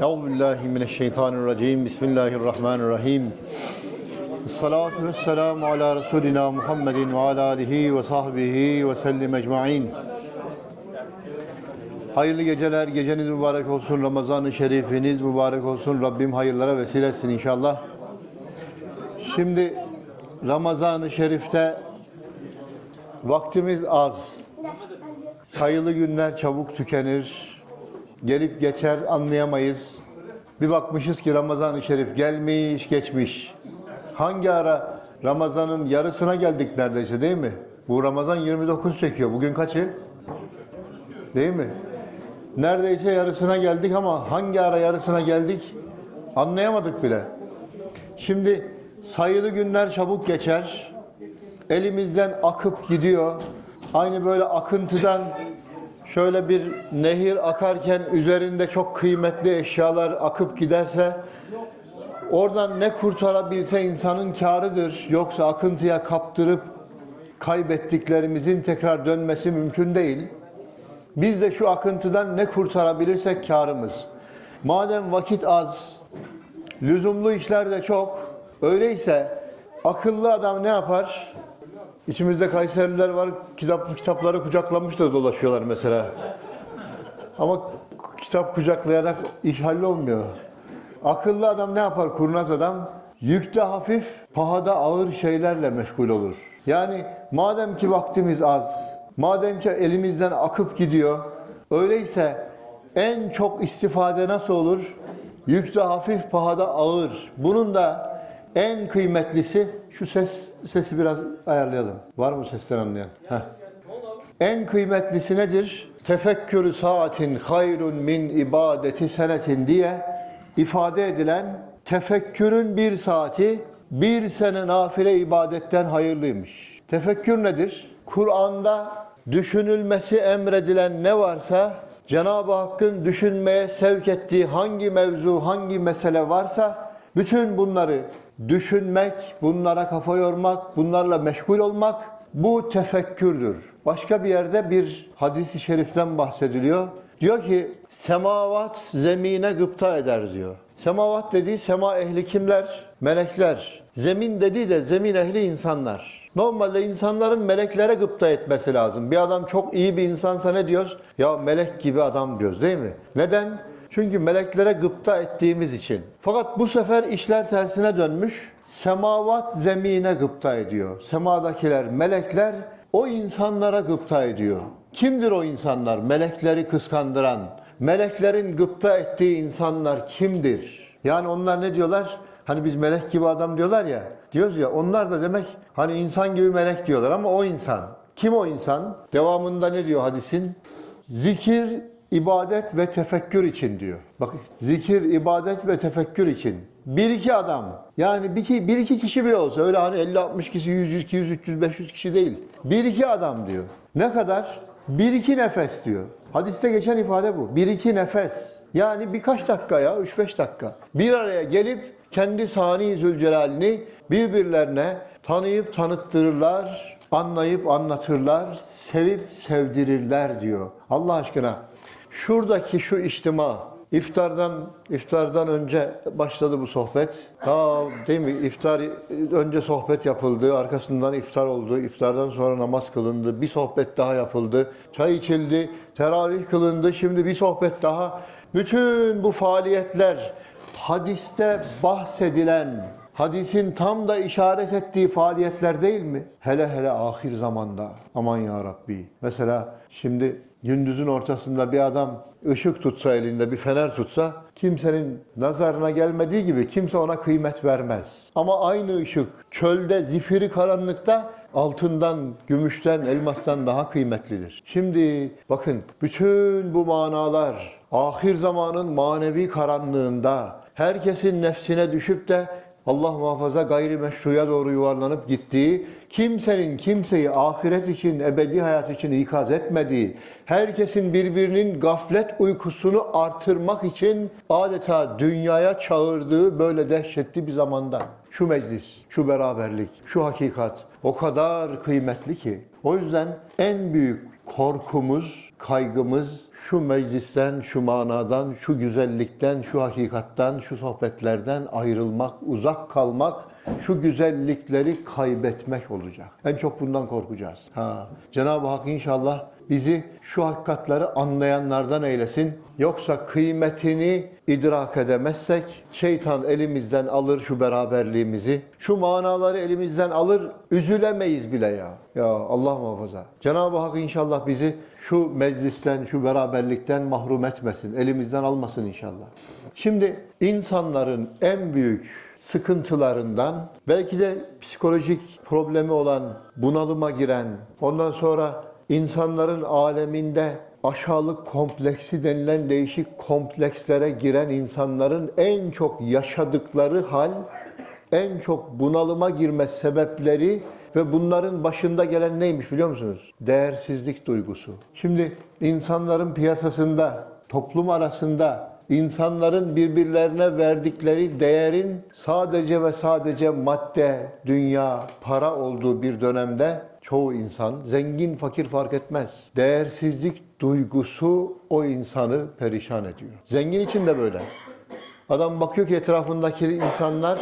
Euzu billahi mineşşeytanirracim. Bismillahirrahmanirrahim. Salatu ve selamu ala Resulina Muhammedin ve ala alihi ve sahbihi ve sellim ecmain. Hayırlı geceler, geceniz mübarek olsun, Ramazan-ı Şerifiniz mübarek olsun. Rabbim hayırlara vesile etsin inşallah. Şimdi Ramazan-ı Şerif'te vaktimiz az. Sayılı günler çabuk tükenir. Gelip geçer anlayamayız. Bir bakmışız ki Ramazan-ı Şerif gelmiş geçmiş. Hangi ara Ramazan'ın yarısına geldik neredeyse değil mi? Bu Ramazan 29 çekiyor. Bugün kaçı? Değil mi? Neredeyse yarısına geldik ama hangi ara yarısına geldik anlayamadık bile. Şimdi sayılı günler çabuk geçer. Elimizden akıp gidiyor. Aynı böyle akıntıdan şöyle bir nehir akarken üzerinde çok kıymetli eşyalar akıp giderse oradan ne kurtarabilse insanın kârıdır. Yoksa akıntıya kaptırıp kaybettiklerimizin tekrar dönmesi mümkün değil. Biz de şu akıntıdan ne kurtarabilirsek kârımız. Madem vakit az, lüzumlu işler de çok, öyleyse akıllı adam ne yapar? İçimizde Kayseriler var, kitap kitapları kucaklamış da dolaşıyorlar mesela. Ama kitap kucaklayarak iş hallolmuyor. Akıllı adam ne yapar? Kurnaz adam yükte hafif, pahada ağır şeylerle meşgul olur. Yani madem ki vaktimiz az, madem ki elimizden akıp gidiyor, öyleyse en çok istifade nasıl olur? Yükte hafif, pahada ağır. Bunun da en kıymetlisi şu ses sesi biraz ayarlayalım. Var mı sesten anlayan? Heh. En kıymetlisi nedir? Tefekkürü saatin hayrun min ibadeti senetin diye ifade edilen tefekkürün bir saati bir sene nafile ibadetten hayırlıymış. Tefekkür nedir? Kur'an'da düşünülmesi emredilen ne varsa Cenab-ı Hakk'ın düşünmeye sevk ettiği hangi mevzu, hangi mesele varsa bütün bunları düşünmek, bunlara kafa yormak, bunlarla meşgul olmak bu tefekkürdür. Başka bir yerde bir hadisi şeriften bahsediliyor. Diyor ki semavat zemine gıpta eder diyor. Semavat dediği sema ehli kimler? Melekler. Zemin dediği de zemin ehli insanlar. Normalde insanların meleklere gıpta etmesi lazım. Bir adam çok iyi bir insansa ne diyoruz? Ya melek gibi adam diyoruz değil mi? Neden? Çünkü meleklere gıpta ettiğimiz için. Fakat bu sefer işler tersine dönmüş. Semavat zemine gıpta ediyor. Semadakiler, melekler o insanlara gıpta ediyor. Kimdir o insanlar? Melekleri kıskandıran, meleklerin gıpta ettiği insanlar kimdir? Yani onlar ne diyorlar? Hani biz melek gibi adam diyorlar ya. Diyoruz ya onlar da demek hani insan gibi melek diyorlar ama o insan. Kim o insan? Devamında ne diyor hadisin? Zikir, ibadet ve tefekkür için diyor. Bak zikir, ibadet ve tefekkür için. Bir iki adam yani bir iki, bir iki kişi bile olsa öyle hani 50-60 kişi, 100, 200, 300, 500 kişi değil. Bir iki adam diyor. Ne kadar? Bir iki nefes diyor. Hadiste geçen ifade bu. Bir iki nefes. Yani birkaç dakika ya, 3-5 dakika. Bir araya gelip kendi sani zülcelalini birbirlerine tanıyıp tanıttırırlar, anlayıp anlatırlar, sevip sevdirirler diyor. Allah aşkına şuradaki şu içtima, iftardan iftardan önce başladı bu sohbet. Daha değil mi? İftar önce sohbet yapıldı, arkasından iftar oldu. İftardan sonra namaz kılındı. Bir sohbet daha yapıldı. Çay içildi, teravih kılındı. Şimdi bir sohbet daha. Bütün bu faaliyetler hadiste bahsedilen, hadisin tam da işaret ettiği faaliyetler değil mi? Hele hele ahir zamanda. Aman ya Rabbi. Mesela şimdi gündüzün ortasında bir adam ışık tutsa elinde bir fener tutsa kimsenin nazarına gelmediği gibi kimse ona kıymet vermez. Ama aynı ışık çölde zifiri karanlıkta altından, gümüşten, elmastan daha kıymetlidir. Şimdi bakın bütün bu manalar ahir zamanın manevi karanlığında herkesin nefsine düşüp de Allah muhafaza gayrimeşruya doğru yuvarlanıp gittiği, kimsenin kimseyi ahiret için, ebedi hayat için ikaz etmediği, herkesin birbirinin gaflet uykusunu artırmak için adeta dünyaya çağırdığı böyle dehşetli bir zamanda. Şu meclis, şu beraberlik, şu hakikat o kadar kıymetli ki. O yüzden en büyük korkumuz kaygımız şu meclisten, şu manadan, şu güzellikten, şu hakikattan, şu sohbetlerden ayrılmak, uzak kalmak, şu güzellikleri kaybetmek olacak. En çok bundan korkacağız. Ha. Cenab-ı Hak inşallah bizi şu hakikatleri anlayanlardan eylesin. Yoksa kıymetini idrak edemezsek şeytan elimizden alır şu beraberliğimizi. Şu manaları elimizden alır, üzülemeyiz bile ya. Ya Allah muhafaza. Cenab-ı Hak inşallah bizi şu meclisten, şu beraberlikten mahrum etmesin. Elimizden almasın inşallah. Şimdi insanların en büyük sıkıntılarından belki de psikolojik problemi olan, bunalıma giren, ondan sonra insanların aleminde aşağılık kompleksi denilen değişik komplekslere giren insanların en çok yaşadıkları hal, en çok bunalıma girme sebepleri ve bunların başında gelen neymiş biliyor musunuz? Değersizlik duygusu. Şimdi insanların piyasasında, toplum arasında insanların birbirlerine verdikleri değerin sadece ve sadece madde, dünya, para olduğu bir dönemde çoğu insan, zengin fakir fark etmez. Değersizlik duygusu o insanı perişan ediyor. Zengin için de böyle. Adam bakıyor ki etrafındaki insanlar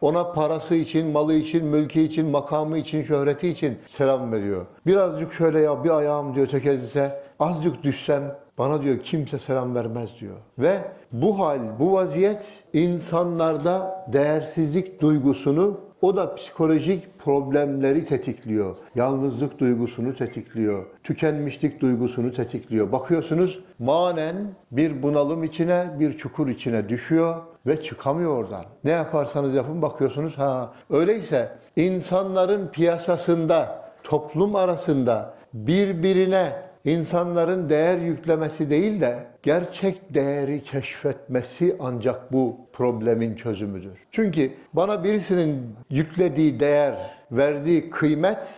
ona parası için, malı için, mülkü için, makamı için, şöhreti için selam veriyor. Birazcık şöyle ya bir ayağım diyor tökezlese, azıcık düşsem bana diyor kimse selam vermez diyor. Ve bu hal, bu vaziyet insanlarda değersizlik duygusunu o da psikolojik problemleri tetikliyor. Yalnızlık duygusunu tetikliyor. Tükenmişlik duygusunu tetikliyor. Bakıyorsunuz manen bir bunalım içine, bir çukur içine düşüyor ve çıkamıyor oradan. Ne yaparsanız yapın bakıyorsunuz ha öyleyse insanların piyasasında, toplum arasında birbirine insanların değer yüklemesi değil de gerçek değeri keşfetmesi ancak bu problemin çözümüdür. Çünkü bana birisinin yüklediği değer, verdiği kıymet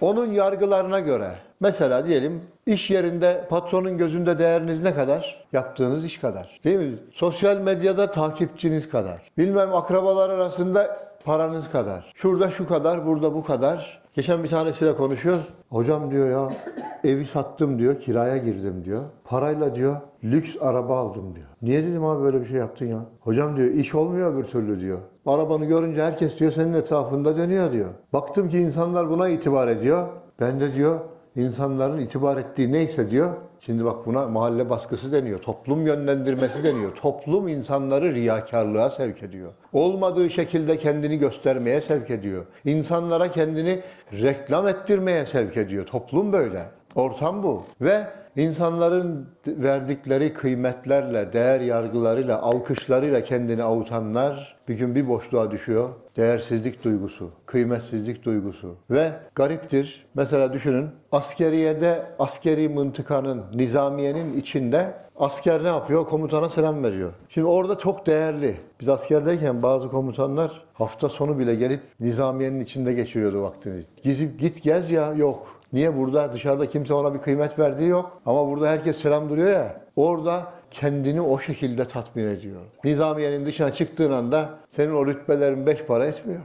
onun yargılarına göre. Mesela diyelim iş yerinde patronun gözünde değeriniz ne kadar? Yaptığınız iş kadar. Değil mi? Sosyal medyada takipçiniz kadar. Bilmem akrabalar arasında paranız kadar. Şurada şu kadar, burada bu kadar. Geçen bir tanesiyle konuşuyoruz. Hocam diyor ya evi sattım diyor, kiraya girdim diyor. Parayla diyor lüks araba aldım diyor. Niye dedim abi böyle bir şey yaptın ya? Hocam diyor iş olmuyor bir türlü diyor. Arabanı görünce herkes diyor senin etrafında dönüyor diyor. Baktım ki insanlar buna itibar ediyor. Ben de diyor insanların itibar ettiği neyse diyor. Şimdi bak buna mahalle baskısı deniyor. Toplum yönlendirmesi deniyor. Toplum insanları riyakarlığa sevk ediyor. Olmadığı şekilde kendini göstermeye sevk ediyor. İnsanlara kendini reklam ettirmeye sevk ediyor. Toplum böyle. Ortam bu. Ve insanların verdikleri kıymetlerle, değer yargılarıyla, alkışlarıyla kendini avutanlar bir gün bir boşluğa düşüyor. Değersizlik duygusu, kıymetsizlik duygusu. Ve gariptir. Mesela düşünün askeriyede, askeri mıntıkanın, nizamiyenin içinde asker ne yapıyor? Komutana selam veriyor. Şimdi orada çok değerli. Biz askerdeyken bazı komutanlar hafta sonu bile gelip nizamiyenin içinde geçiriyordu vaktini. Gizip git gez ya yok. Niye burada dışarıda kimse ona bir kıymet verdiği yok. Ama burada herkes selam duruyor ya. Orada kendini o şekilde tatmin ediyor. Nizamiyenin dışına çıktığın anda senin o rütbelerin beş para etmiyor.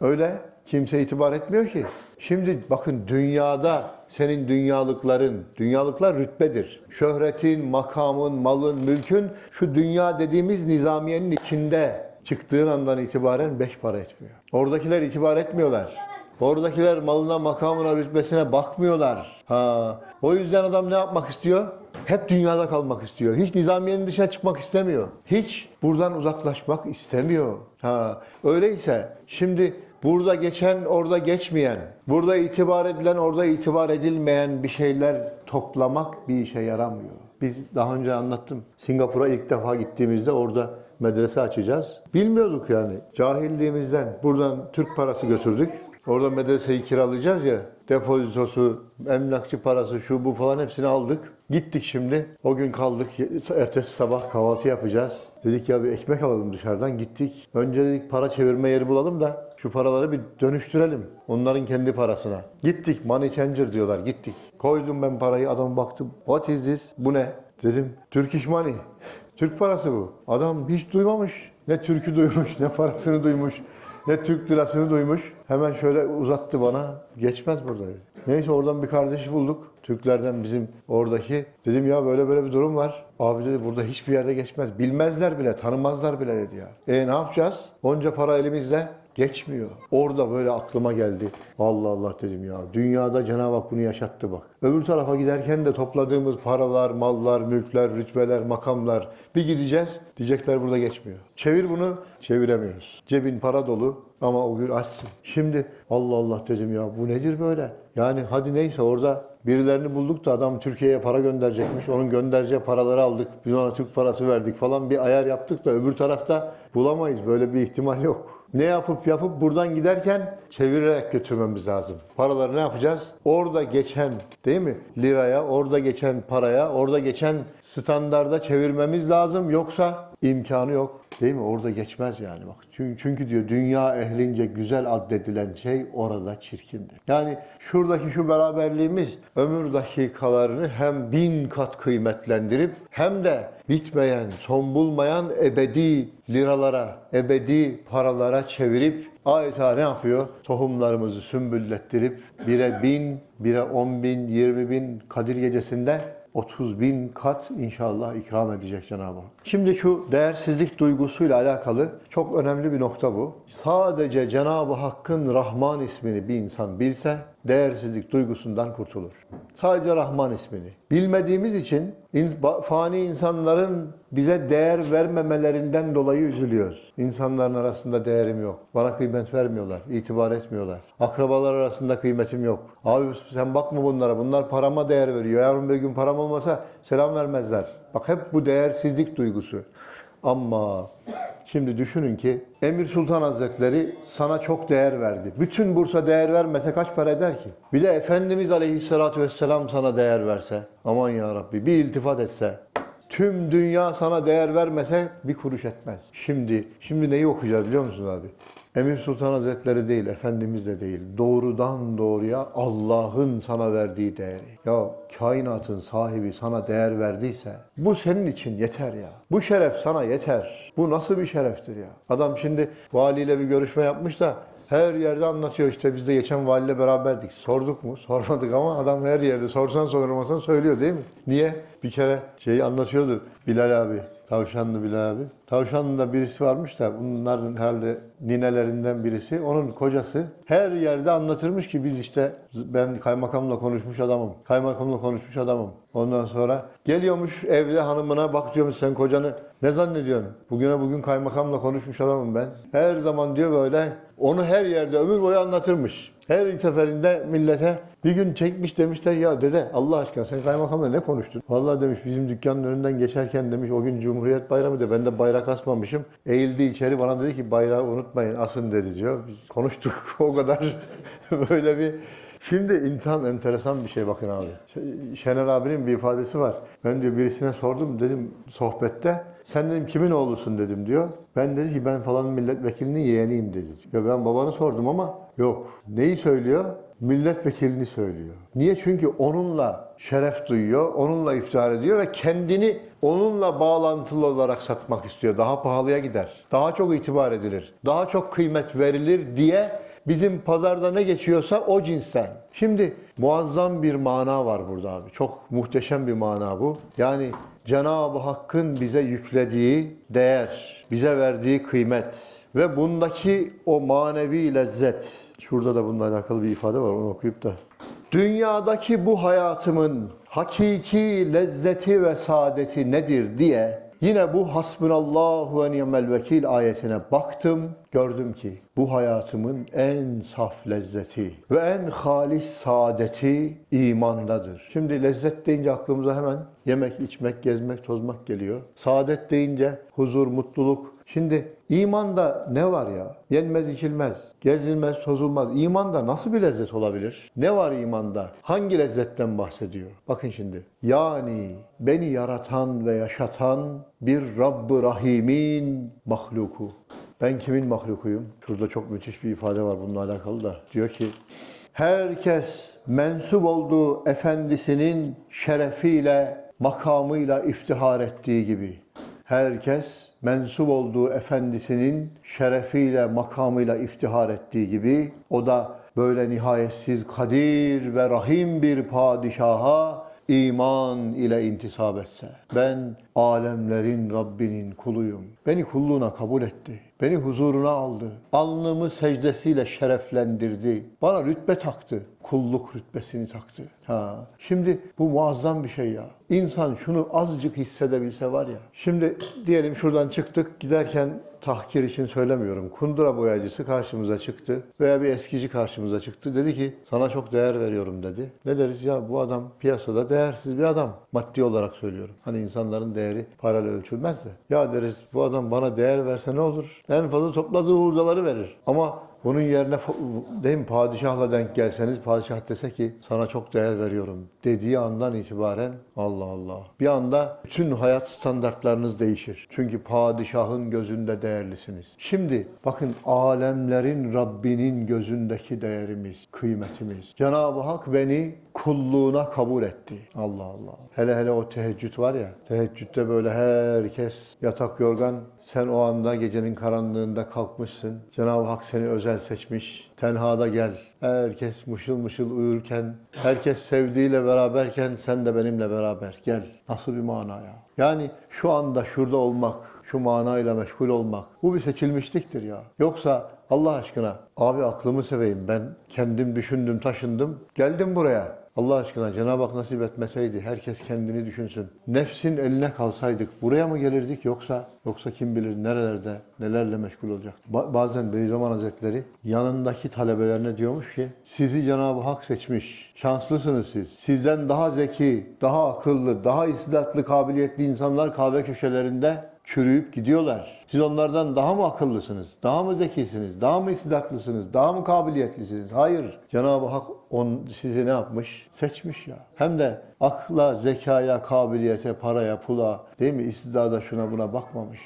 Öyle kimse itibar etmiyor ki. Şimdi bakın dünyada senin dünyalıkların, dünyalıklar rütbedir. Şöhretin, makamın, malın, mülkün şu dünya dediğimiz nizamiyenin içinde çıktığın andan itibaren beş para etmiyor. Oradakiler itibar etmiyorlar. Oradakiler malına, makamına, rütbesine bakmıyorlar. Ha, o yüzden adam ne yapmak istiyor? Hep dünyada kalmak istiyor. Hiç nizamiyenin dışına çıkmak istemiyor. Hiç buradan uzaklaşmak istemiyor. Ha, öyleyse şimdi burada geçen, orada geçmeyen, burada itibar edilen, orada itibar edilmeyen bir şeyler toplamak bir işe yaramıyor. Biz daha önce anlattım. Singapur'a ilk defa gittiğimizde orada medrese açacağız. Bilmiyorduk yani. Cahilliğimizden buradan Türk parası götürdük. Orada medreseyi kiralayacağız ya. Depozitosu, emlakçı parası, şu bu falan hepsini aldık. Gittik şimdi. O gün kaldık. Ertesi sabah kahvaltı yapacağız. Dedik ya bir ekmek alalım dışarıdan. Gittik. Önce dedik para çevirme yeri bulalım da şu paraları bir dönüştürelim. Onların kendi parasına. Gittik. Money changer diyorlar. Gittik. Koydum ben parayı. Adam baktım. What is this? Bu ne? Dedim Turkish money. Türk parası bu. Adam hiç duymamış. Ne Türk'ü duymuş, ne parasını duymuş, ne Türk lirasını duymuş. Hemen şöyle uzattı bana. Geçmez burada. Neyse oradan bir kardeş bulduk. Türklerden bizim oradaki. Dedim ya böyle böyle bir durum var. Abi dedi burada hiçbir yerde geçmez. Bilmezler bile, tanımazlar bile dedi ya. E ne yapacağız? Onca para elimizde geçmiyor. Orada böyle aklıma geldi. Allah Allah dedim ya. Dünyada Cenab-ı Hak bunu yaşattı bak. Öbür tarafa giderken de topladığımız paralar, mallar, mülkler, rütbeler, makamlar bir gideceğiz. Diyecekler burada geçmiyor. Çevir bunu, çeviremiyoruz. Cebin para dolu ama o gün açsın. Şimdi Allah Allah dedim ya bu nedir böyle? Yani hadi neyse orada birilerini bulduk da adam Türkiye'ye para gönderecekmiş. Onun göndereceği paraları aldık. Biz ona Türk parası verdik falan bir ayar yaptık da öbür tarafta bulamayız. Böyle bir ihtimal yok. Ne yapıp yapıp buradan giderken çevirerek götürmemiz lazım. Paraları ne yapacağız? Orada geçen değil mi? Liraya, orada geçen paraya, orada geçen standarda çevirmemiz lazım. Yoksa imkanı yok. Değil mi? Orada geçmez yani bak. Çünkü, diyor dünya ehlince güzel addedilen şey orada çirkindir. Yani şuradaki şu beraberliğimiz ömür dakikalarını hem bin kat kıymetlendirip hem de bitmeyen, son bulmayan ebedi liralara, ebedi paralara çevirip adeta ne yapıyor? Tohumlarımızı sümbüllettirip bire bin, bire on bin, yirmi bin Kadir gecesinde 30 bin kat inşallah ikram edecek Cenab-ı Hak. Şimdi şu değersizlik duygusuyla alakalı çok önemli bir nokta bu. Sadece Cenab-ı Hakk'ın Rahman ismini bir insan bilse değersizlik duygusundan kurtulur. Sadece Rahman ismini. Bilmediğimiz için fani insanların bize değer vermemelerinden dolayı üzülüyoruz. İnsanların arasında değerim yok. Bana kıymet vermiyorlar, itibar etmiyorlar. Akrabalar arasında kıymetim yok. Abi sen bakma bunlara, bunlar parama değer veriyor. Yarın bir gün param olmasa selam vermezler. Bak hep bu değersizlik duygusu. Ama şimdi düşünün ki Emir Sultan Hazretleri sana çok değer verdi. Bütün Bursa değer vermese kaç para eder ki? Bir de Efendimiz Aleyhisselatü Vesselam sana değer verse. Aman ya Rabbi bir iltifat etse. Tüm dünya sana değer vermese bir kuruş etmez. Şimdi şimdi neyi okuyacağız biliyor musunuz abi? Emir Sultan Hazretleri değil, Efendimiz de değil. Doğrudan doğruya Allah'ın sana verdiği değeri. Ya kainatın sahibi sana değer verdiyse bu senin için yeter ya. Bu şeref sana yeter. Bu nasıl bir şereftir ya? Adam şimdi valiyle bir görüşme yapmış da her yerde anlatıyor işte biz de geçen valiyle beraberdik. Sorduk mu? Sormadık ama adam her yerde sorsan sormasan söylüyor değil mi? Niye? Bir kere şeyi anlatıyordu Bilal abi. Tavşanlı Bilal abi. Tavşanlı'da birisi varmış da bunların herhalde ninelerinden birisi. Onun kocası her yerde anlatırmış ki biz işte ben kaymakamla konuşmuş adamım. Kaymakamla konuşmuş adamım. Ondan sonra geliyormuş evde hanımına bak diyormuş sen kocanı ne zannediyorsun? Bugüne bugün kaymakamla konuşmuş adamım ben. Her zaman diyor böyle onu her yerde ömür boyu anlatırmış. Her seferinde millete bir gün çekmiş demişler ya dede Allah aşkına sen kaymakamla ne konuştun? Vallahi demiş bizim dükkanın önünden geçerken demiş o gün Cumhuriyet Bayramı da ben de bayrak asmamışım. Eğildi içeri bana dedi ki bayrağı unutmayın asın dedi diyor. Biz konuştuk o kadar böyle bir Şimdi insan enteresan bir şey bakın abi. Şener abinin bir ifadesi var. Ben diyor birisine sordum dedim sohbette. Sen dedim kimin oğlusun dedim diyor. Ben dedi ki ben falan milletvekilinin yeğeniyim dedi. Ya ben babanı sordum ama yok. Neyi söylüyor? Milletvekilini söylüyor. Niye? Çünkü onunla şeref duyuyor, onunla iftihar ediyor ve kendini onunla bağlantılı olarak satmak istiyor. Daha pahalıya gider. Daha çok itibar edilir. Daha çok kıymet verilir diye bizim pazarda ne geçiyorsa o cinsten. Şimdi muazzam bir mana var burada abi. Çok muhteşem bir mana bu. Yani Cenab-ı Hakk'ın bize yüklediği değer, bize verdiği kıymet ve bundaki o manevi lezzet. Şurada da bununla alakalı bir ifade var onu okuyup da. Dünyadaki bu hayatımın hakiki lezzeti ve saadeti nedir diye yine bu hasbunallahu ve ni'mel vekil ayetine baktım. Gördüm ki bu hayatımın en saf lezzeti ve en halis saadeti imandadır. Şimdi lezzet deyince aklımıza hemen yemek, içmek, gezmek, tozmak geliyor. Saadet deyince huzur, mutluluk. Şimdi imanda ne var ya? Yenmez, içilmez, gezilmez, tozulmaz. İmanda nasıl bir lezzet olabilir? Ne var imanda? Hangi lezzetten bahsediyor? Bakın şimdi. Yani beni yaratan ve yaşatan bir Rabb-ı Rahim'in mahluku. Ben kimin mahlukuyum? Şurada çok müthiş bir ifade var bununla alakalı da. Diyor ki, herkes mensup olduğu efendisinin şerefiyle, makamıyla iftihar ettiği gibi. Herkes mensup olduğu efendisinin şerefiyle, makamıyla iftihar ettiği gibi o da böyle nihayetsiz kadir ve rahim bir padişaha iman ile intisap etse. Ben alemlerin Rabbinin kuluyum. Beni kulluğuna kabul etti. Beni huzuruna aldı. Alnımı secdesiyle şereflendirdi. Bana rütbe taktı. Kulluk rütbesini taktı. Ha. Şimdi bu muazzam bir şey ya. İnsan şunu azıcık hissedebilse var ya. Şimdi diyelim şuradan çıktık giderken tahkir için söylemiyorum. Kundura boyacısı karşımıza çıktı veya bir eskici karşımıza çıktı. Dedi ki sana çok değer veriyorum dedi. Ne deriz ya bu adam piyasada değersiz bir adam. Maddi olarak söylüyorum. Hani insanların değeri parayla ölçülmez de. Ya deriz bu adam bana değer verse ne olur? En fazla topladığı hurdaları verir. Ama bunun yerine değil mi padişahla denk gelseniz padişah dese ki sana çok değer veriyorum dediği andan itibaren Allah Allah. Bir anda bütün hayat standartlarınız değişir. Çünkü padişahın gözünde değerlisiniz. Şimdi bakın alemlerin Rabbinin gözündeki değerimiz, kıymetimiz. Cenab-ı Hak beni kulluğuna kabul etti. Allah Allah. Hele hele o teheccüd var ya. Teheccüde böyle herkes yatak yorgan. Sen o anda gecenin karanlığında kalkmışsın. Cenab-ı Hak seni özel seçmiş. Tenhada gel. Herkes mışıl mışıl uyurken, herkes sevdiğiyle beraberken sen de benimle beraber gel. Nasıl bir mana ya? Yani şu anda şurada olmak, şu manayla meşgul olmak. Bu bir seçilmişliktir ya. Yoksa Allah aşkına abi aklımı seveyim ben kendim düşündüm taşındım geldim buraya. Allah aşkına Cenab-ı Hak nasip etmeseydi herkes kendini düşünsün. Nefsin eline kalsaydık buraya mı gelirdik yoksa yoksa kim bilir nerelerde nelerle meşgul olacak. Ba- bazen Bediüzzaman Hazretleri yanındaki talebelerine diyormuş ki sizi Cenab-ı Hak seçmiş. Şanslısınız siz. Sizden daha zeki, daha akıllı, daha istidatlı, kabiliyetli insanlar kahve köşelerinde çürüyüp gidiyorlar. Siz onlardan daha mı akıllısınız? Daha mı zekisiniz? Daha mı istidatlısınız? Daha mı kabiliyetlisiniz? Hayır. Cenab-ı Hak on, sizi ne yapmış? Seçmiş ya. Hem de akla, zekaya, kabiliyete, paraya, pula, değil mi? İstidada şuna buna bakmamış.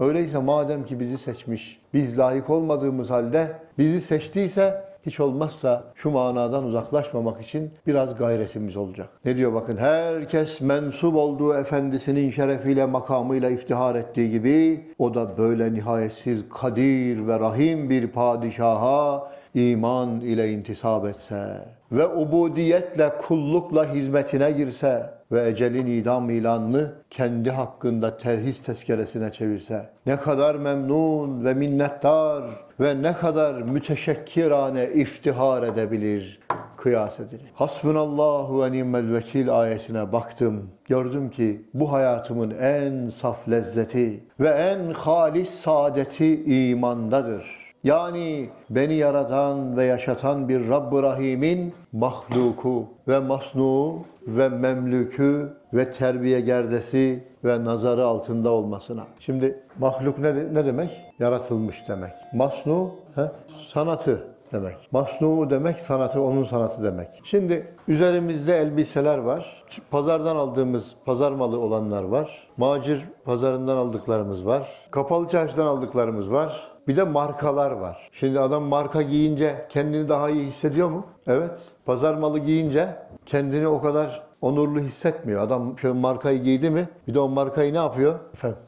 Öyleyse madem ki bizi seçmiş, biz layık olmadığımız halde bizi seçtiyse hiç olmazsa şu manadan uzaklaşmamak için biraz gayretimiz olacak. Ne diyor bakın herkes mensup olduğu efendisinin şerefiyle makamıyla iftihar ettiği gibi o da böyle nihayetsiz kadir ve rahim bir padişaha iman ile intisap etse ve ubudiyetle kullukla hizmetine girse ve ecelin idam ilanını kendi hakkında terhis tezkeresine çevirse ne kadar memnun ve minnettar ve ne kadar müteşekkirane iftihar edebilir kıyas edilir. Hasbunallahu ve ni'mel vekil ayetine baktım. Gördüm ki bu hayatımın en saf lezzeti ve en halis saadeti imandadır. Yani beni yaratan ve yaşatan bir Rabb-ı Rahim'in mahluku ve masnu ve memlükü ve terbiye gerdesi ve nazarı altında olmasına. Şimdi mahluk ne, ne demek? Yaratılmış demek. Masnu he? sanatı demek. Masnu demek sanatı, onun sanatı demek. Şimdi üzerimizde elbiseler var. Pazardan aldığımız pazar malı olanlar var. Macir pazarından aldıklarımız var. Kapalı çarşıdan aldıklarımız var. Bir de markalar var. Şimdi adam marka giyince kendini daha iyi hissediyor mu? Evet. Pazar malı giyince kendini o kadar onurlu hissetmiyor. Adam şöyle markayı giydi mi bir de o markayı ne yapıyor? Efendim?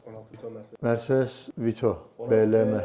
Mercedes Vito, BLM.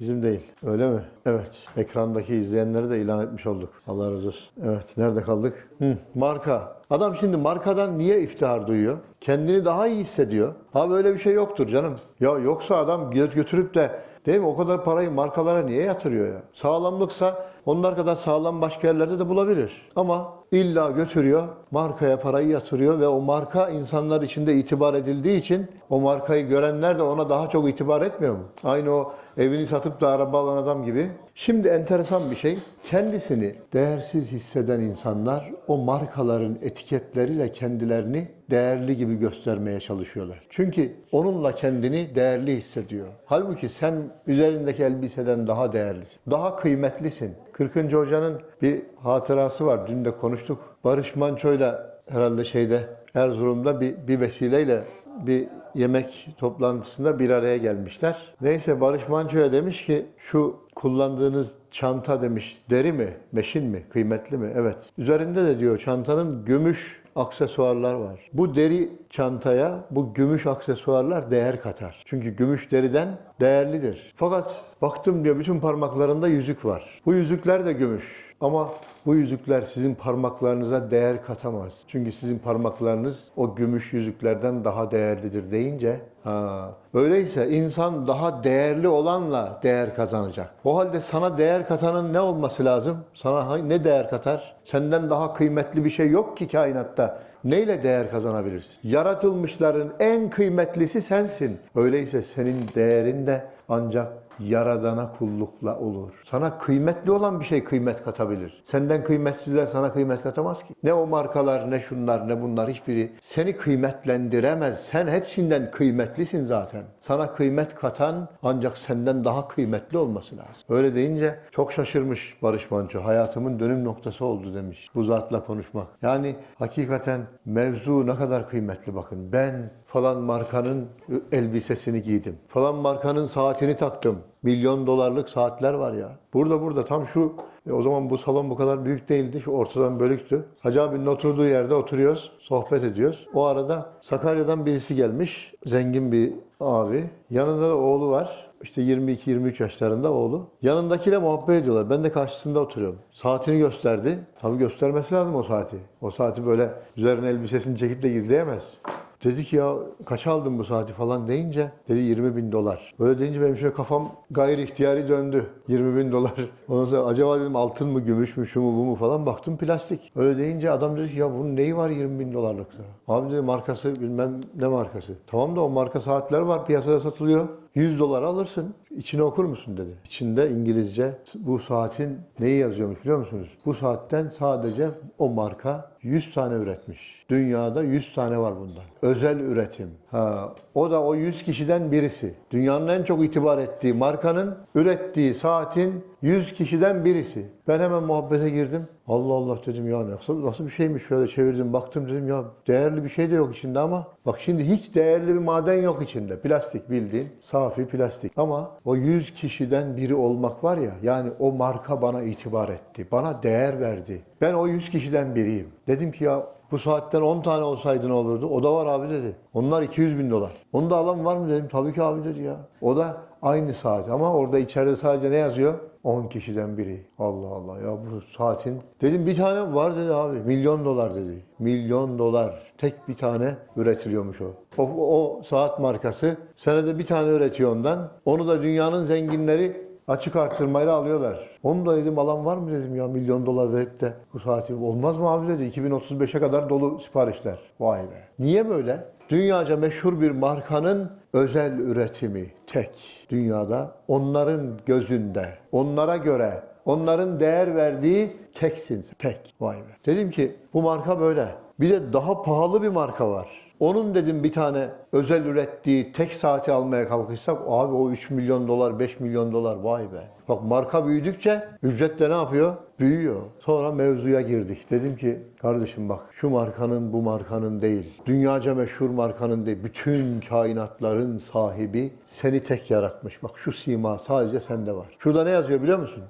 Bizim değil. Öyle mi? Evet. Ekrandaki izleyenleri de ilan etmiş olduk. Allah razı olsun. Evet. Nerede kaldık? Hı, marka. Adam şimdi markadan niye iftihar duyuyor? Kendini daha iyi hissediyor. Ha böyle bir şey yoktur canım. Ya yoksa adam gö- götürüp de değil mi o kadar parayı markalara niye yatırıyor ya? Sağlamlıksa onlar kadar sağlam başka yerlerde de bulabilir. Ama illa götürüyor, markaya parayı yatırıyor ve o marka insanlar içinde itibar edildiği için o markayı görenler de ona daha çok itibar etmiyor mu? Aynı o evini satıp da araba alan adam gibi. Şimdi enteresan bir şey, kendisini değersiz hisseden insanlar o markaların etiketleriyle kendilerini değerli gibi göstermeye çalışıyorlar. Çünkü onunla kendini değerli hissediyor. Halbuki sen üzerindeki elbiseden daha değerlisin. Daha kıymetlisin. 40. Hoca'nın bir hatırası var. Dün de konuştuk. Barış Manço'yla herhalde şeyde Erzurum'da bir, bir vesileyle bir yemek toplantısında bir araya gelmişler. Neyse Barış Manço'ya demiş ki şu kullandığınız çanta demiş deri mi, meşin mi, kıymetli mi? Evet. Üzerinde de diyor çantanın gümüş aksesuarlar var. Bu deri çantaya bu gümüş aksesuarlar değer katar. Çünkü gümüş deriden değerlidir. Fakat baktım diyor bütün parmaklarında yüzük var. Bu yüzükler de gümüş. Ama bu yüzükler sizin parmaklarınıza değer katamaz. Çünkü sizin parmaklarınız o gümüş yüzüklerden daha değerlidir deyince ha, öyleyse insan daha değerli olanla değer kazanacak. O halde sana değer katanın ne olması lazım? Sana ne değer katar? Senden daha kıymetli bir şey yok ki kainatta. Neyle değer kazanabilirsin? Yaratılmışların en kıymetlisi sensin. Öyleyse senin değerin de ancak Yaradana kullukla olur. Sana kıymetli olan bir şey kıymet katabilir. Senden kıymetsizler sana kıymet katamaz ki. Ne o markalar, ne şunlar, ne bunlar hiçbiri seni kıymetlendiremez. Sen hepsinden kıymetlisin zaten. Sana kıymet katan ancak senden daha kıymetli olması lazım. Öyle deyince çok şaşırmış Barış Manço. Hayatımın dönüm noktası oldu demiş bu zatla konuşmak. Yani hakikaten mevzu ne kadar kıymetli bakın. Ben falan markanın elbisesini giydim. Falan markanın saatini taktım. Milyon dolarlık saatler var ya. Burada burada tam şu e, o zaman bu salon bu kadar büyük değildi. Şu ortadan bölüktü. Hacı abinin oturduğu yerde oturuyoruz. Sohbet ediyoruz. O arada Sakarya'dan birisi gelmiş. Zengin bir abi. Yanında da oğlu var. İşte 22-23 yaşlarında oğlu. Yanındakiyle muhabbet ediyorlar. Ben de karşısında oturuyorum. Saatini gösterdi. Tabii göstermesi lazım o saati. O saati böyle üzerine elbisesini çekip de gizleyemez. Dedik ya kaç aldın bu saati falan deyince dedi 20 bin dolar. Böyle deyince benim şöyle kafam gayri ihtiyari döndü. 20 bin dolar. Ondan sonra acaba dedim altın mı gümüş mü şu mu bu mu falan baktım plastik. Öyle deyince adam dedi ki ya bunun neyi var 20 bin dolarlık? Abi dedi markası bilmem ne markası. Tamam da o marka saatler var piyasada satılıyor. 100 dolar alırsın. İçini okur musun dedi. İçinde İngilizce bu saatin neyi yazıyormuş biliyor musunuz? Bu saatten sadece o marka 100 tane üretmiş. Dünyada 100 tane var bundan. Özel üretim. Ha, o da o 100 kişiden birisi. Dünyanın en çok itibar ettiği markanın ürettiği saatin 100 kişiden birisi. Ben hemen muhabbete girdim. Allah Allah dedim ya nasıl, nasıl bir şeymiş şöyle çevirdim baktım dedim ya değerli bir şey de yok içinde ama bak şimdi hiç değerli bir maden yok içinde. Plastik bildiğin safi plastik. Ama o 100 kişiden biri olmak var ya yani o marka bana itibar etti. Bana değer verdi. Ben o 100 kişiden biriyim. Dedim ki ya bu saatten 10 tane olsaydı ne olurdu? O da var abi dedi. Onlar 200 bin dolar. Onu da alan var mı dedim. Tabii ki abi dedi ya. O da aynı saat ama orada içeride sadece ne yazıyor? 10 kişiden biri. Allah Allah ya bu saatin. Dedim bir tane var dedi abi. Milyon dolar dedi. Milyon dolar. Tek bir tane üretiliyormuş o. O, o saat markası senede bir tane üretiyor ondan. Onu da dünyanın zenginleri açık artırmayla alıyorlar. Onu da dedim alan var mı dedim ya milyon dolar verip de bu saati olmaz mı abi dedi 2035'e kadar dolu siparişler. Vay be. Niye böyle? Dünyaca meşhur bir markanın özel üretimi tek dünyada onların gözünde onlara göre onların değer verdiği teksin tek. Vay be. Dedim ki bu marka böyle. Bir de daha pahalı bir marka var. Onun dedim bir tane özel ürettiği tek saati almaya kalkışsak abi o 3 milyon dolar 5 milyon dolar vay be. Bak marka büyüdükçe ücret de ne yapıyor? Büyüyor. Sonra mevzuya girdik. Dedim ki kardeşim bak şu markanın bu markanın değil. Dünyaca meşhur markanın değil. Bütün kainatların sahibi seni tek yaratmış. Bak şu sima sadece sende var. Şurada ne yazıyor biliyor musun?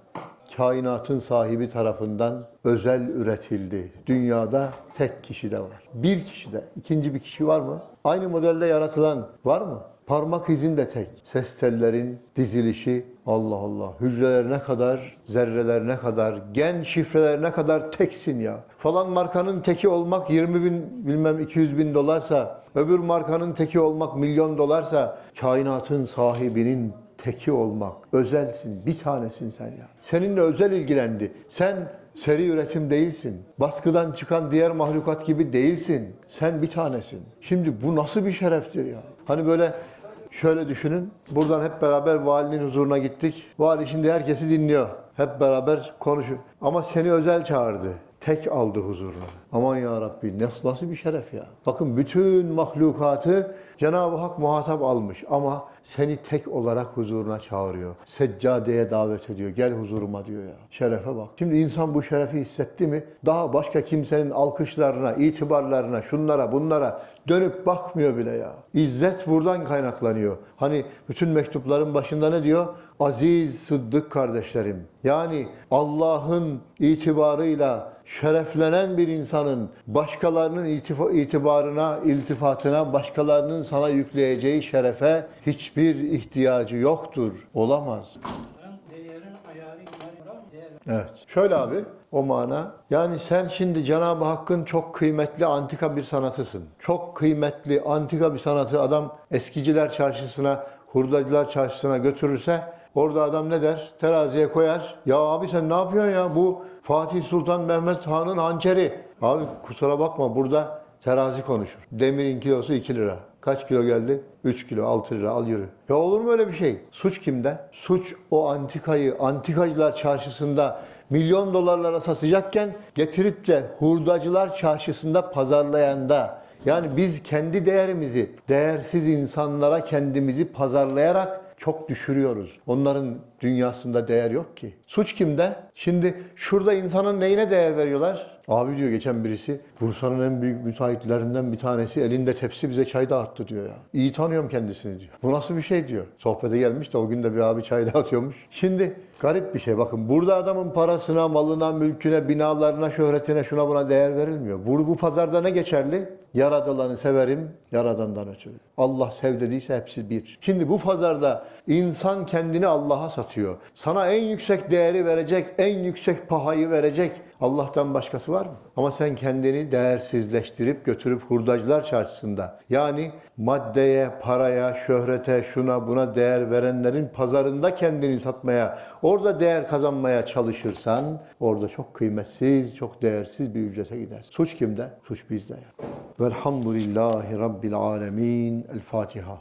kainatın sahibi tarafından özel üretildi. Dünyada tek kişi de var. Bir kişi de. ikinci bir kişi var mı? Aynı modelde yaratılan var mı? Parmak izin de tek. Ses tellerin dizilişi Allah Allah. Hücrelerine kadar, zerrelerine kadar, gen şifrelerine kadar teksin ya. Falan markanın teki olmak 20 bin bilmem 200 bin dolarsa, öbür markanın teki olmak milyon dolarsa, kainatın sahibinin teki olmak, özelsin, bir tanesin sen ya. Seninle özel ilgilendi. Sen seri üretim değilsin. Baskıdan çıkan diğer mahlukat gibi değilsin. Sen bir tanesin. Şimdi bu nasıl bir şereftir ya? Hani böyle şöyle düşünün. Buradan hep beraber valinin huzuruna gittik. Vali şimdi herkesi dinliyor. Hep beraber konuşuyor. Ama seni özel çağırdı. Tek aldı huzuruna. Aman ya Rabbi nasıl, nasıl bir şeref ya. Bakın bütün mahlukatı Cenab-ı Hak muhatap almış ama seni tek olarak huzuruna çağırıyor. Seccadeye davet ediyor. Gel huzuruma diyor ya. Şerefe bak. Şimdi insan bu şerefi hissetti mi daha başka kimsenin alkışlarına, itibarlarına, şunlara, bunlara dönüp bakmıyor bile ya. İzzet buradan kaynaklanıyor. Hani bütün mektupların başında ne diyor? Aziz Sıddık kardeşlerim. Yani Allah'ın itibarıyla şereflenen bir insan insanın başkalarının itibarına, iltifatına, başkalarının sana yükleyeceği şerefe hiçbir ihtiyacı yoktur. Olamaz. Evet. Şöyle abi o mana. Yani sen şimdi Cenab-ı Hakk'ın çok kıymetli antika bir sanatısın. Çok kıymetli antika bir sanatı adam eskiciler çarşısına, hurdacılar çarşısına götürürse orada adam ne der? Teraziye koyar. Ya abi sen ne yapıyorsun ya? Bu Fatih Sultan Mehmet Han'ın hançeri. Abi kusura bakma burada terazi konuşur. Demirin kilosu 2 lira. Kaç kilo geldi? 3 kilo, 6 lira al yürü. Ya olur mu öyle bir şey? Suç kimde? Suç o antikayı antikacılar çarşısında milyon dolarlara satacakken getirip de hurdacılar çarşısında pazarlayanda yani biz kendi değerimizi değersiz insanlara kendimizi pazarlayarak çok düşürüyoruz. Onların dünyasında değer yok ki. Suç kimde? Şimdi şurada insanın neyine değer veriyorlar? Abi diyor geçen birisi Bursa'nın en büyük müteahhitlerinden bir tanesi elinde tepsi bize çay dağıttı diyor ya. İyi tanıyorum kendisini diyor. Bu nasıl bir şey diyor. Sohbete gelmiş de o gün de bir abi çay dağıtıyormuş. Şimdi garip bir şey bakın burada adamın parasına, malına, mülküne, binalarına, şöhretine şuna buna değer verilmiyor. Bu, pazarda ne geçerli? Yaradılanı severim, yaradandan ötürü. Allah sev dediyse hepsi bir. Şimdi bu pazarda insan kendini Allah'a satıyor. Sana en yüksek değeri verecek, en yüksek pahayı verecek Allah'tan başkası var mı? Ama sen kendini değersizleştirip götürüp hurdacılar çarşısında yani maddeye, paraya, şöhrete, şuna buna değer verenlerin pazarında kendini satmaya, orada değer kazanmaya çalışırsan orada çok kıymetsiz, çok değersiz bir ücrete gidersin. Suç kimde? Suç bizde. Velhamdülillahi Rabbil alemin. El Fatiha.